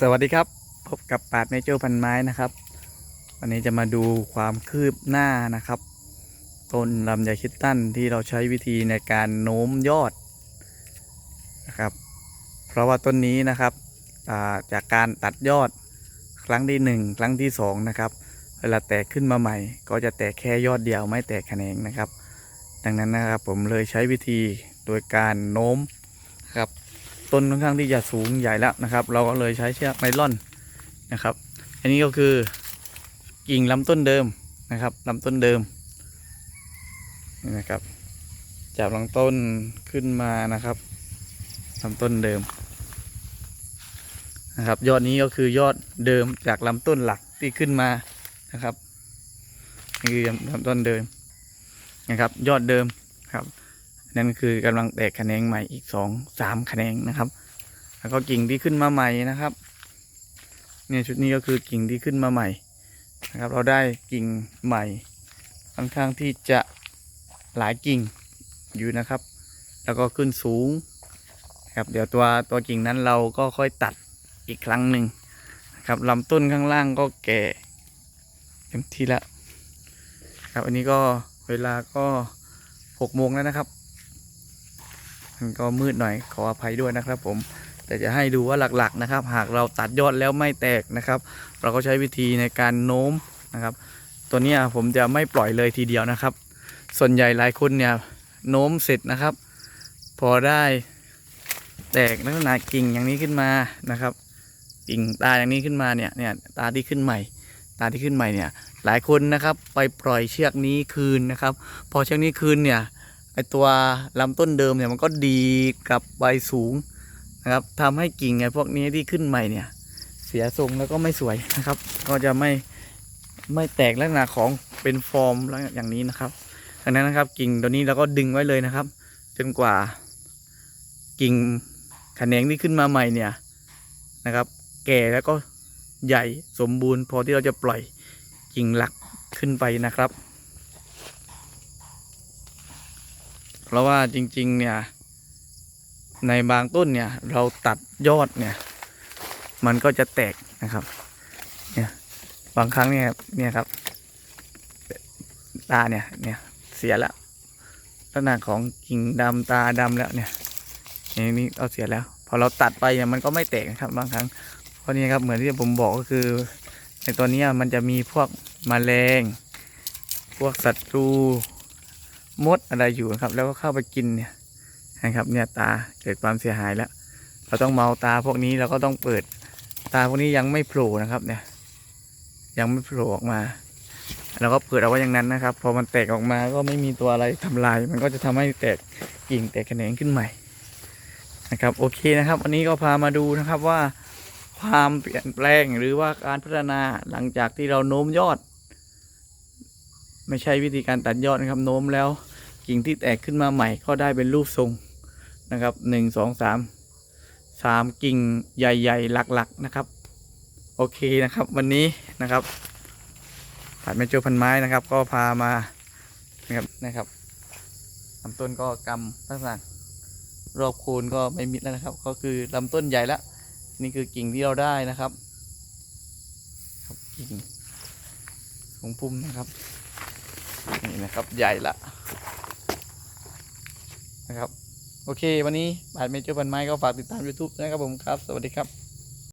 สวัสดีครับ พบกับปาดเนเจอร์พันไม้นะครับ วันนี้จะมาดูความคืบหน้านะครับ ต้นลำไยคิดตั้นที่เราใช้วิธีในการโน้มยอดนะครับ เพราะว่าต้นนี้นะครับาจากการตัดยอดครั้งที่หนึ่งครั้งที่สองนะครับ เวลาแตกขึ้นมาใหม่ ก็จะแตกแค่ยอดเดียวไม่แตกแขนงนะครับ ดังนั้นนะครับผมเลยใช้วิธีโดยการโน้มครับ ต้นค่อนข้างที่จะสูงใหญ่แล้วนะครับ เราก็เลยใช้เชือกไนล่อนนะครับ อันนี้ก็คือกิ่งลำต้นเดิมนะครับลำต้นเดิมนี่นะครับจับลำต้นขึ้นมานะครับลำต้นเดิมนะครับ ยอดนี้ก็คือยอดเดิมจากลำต้นหลักที่ขึ้นมานะครับนี่คือลำต้นเดิมนะครับ ยอดเดิมครับ นั่นคือกำลังแตกแขนงใหม่อีกสองสามแขนงนะครับ แล้วก็กิ่งที่ขึ้นมาใหม่นะครับ เนี่ยชุดนี้ก็คือกิ่งที่ขึ้นมาใหม่นะครับ เราได้กิ่งใหม่ค่อนข้างที่จะหลายกิ่งอยู่นะครับ แล้วก็ขึ้นสูงครับเดี๋ยวตัวตัวกิ่งนั้นเราก็ค่อยตัดอีกครั้งหนึ่งครับลำต้นข้างล่างก็แก่เต็มที่แล้วครับอันนี้ก็เวลาก็หกโมงแล้วนะครับ ก็มืดหน่อยขออภัยด้วยนะครับผมแต่จะให้ดูว่าหลักๆนะครับ หากเราตัดยอดแล้วไม่แตกนะครับ เราก็ใช้วิธีในการโน้มนะครับ ตัวนี้ผมจะไม่ปล่อยเลยทีเดียวนะครับ ส่วนใหญ่หลายคนเนี่ยโน้มเสร็จนะครับ พอได้แตกลักษณะกิ่งอย่างนี้ขึ้นมานะครับกิ่งตาอย่างนี้ขึ้นมาเนี่ยเนี่ยตาที่ขึ้นใหม่ ตาที่ขึ้นใหม่เนี่ยหลายคนนะครับไปปล่อยเชือกนี้คืนนะครับ พอเชือกนี้คืนเนี่ย ไอตัวลำต้นเดิมเนี่ยมันก็ดีกับใบสูงนะครับทำให้กิ่งไอพวกนี้ที่ขึ้นใหม่เนี่ย เสียทรงแล้วก็ไม่สวยนะครับ ก็จะไม่ไม่แตกลักษณะของเป็นฟอร์มอย่างนี้นะครับดังนั้นนะครับกิ่งตัวนี้เราก็ดึงไว้เลยนะครับ จนกว่ากิ่งแขนงที่ขึ้นมาใหม่เนี่ยนะครับ แก่แล้วก็ใหญ่สมบูรณ์พอที่เราจะปล่อยกิ่งหลักขึ้นไปนะครับ เพราะว่าจริง ๆ เนี่ย ในบางต้นเนี่ย เราตัดยอดเนี่ย มันก็จะแตกนะครับ เนี่ย บางครั้งเนี่ยเนี่ยครับตาเนี่ยเนี่ยเสียแล้วลักษณะของกิ่งดำตาดำแล้วเนี่ยอย่างนี้เอาเสียแล้ว พอเราตัดไปเนี่ยมันก็ไม่แตกนะครับ บางครั้งเพราะนี่ครับเหมือนที่ผมบอกก็คือ ในตัวนี้มันจะมีพวกแมลง พวกศัตรู มดอะไรอยู่นะครับ แล้วก็เข้าไปกินเนี่ยนะครับ เนี่ยตาเกิดความเสียหายแล้ว เราต้องเมาตาพวกนี้เราก็ต้องเปิด ตาพวกนี้ยังไม่โผล่นะครับ เนี่ย ยังไม่โผล่ออกมาเราก็เปิดเอาไว้อย่างนั้นนะครับพอมันแตกออกมาก็ไม่มีตัวอะไรทำลาย มันก็จะทำให้แตกกิ่งแตกแขนงขึ้นใหม่นะครับโอเคนะครับวันนี้ก็พามาดูนะครับว่าความเปลี่ยนแปลงหรือว่าการพัฒนาหลังจากที่เราโน้มยอด ไม่ใช่วิธีการตัดยอดนะครับโน้มแล้ว กิ่งที่แตกขึ้นมาใหม่ก็ได้เป็นรูปทรงนะครับหนึ่งสองสามสามกิ่งใหญ่ๆ หลักๆนะครับ โอเคนะครับวันนี้นะครับผ่านไม่เจอพันไม้นะครับ ก็พามานะครับนะครับลำต้นก็กำลักษณะรอบโคนก็ไม่มิดแล้วนะครับ ก็คือลำต้นใหญ่ล้วนี่คือกิ่งที่เราได้นะครับครับกิ่งของพุ่มนะครับนี่นะครับใหญ่ละ นะครับ โอเค วันนี้บาทเมเจอร์บันไม้ก็ฝากติดตาม YouTube นะครับผมครับ สวัสดีครับ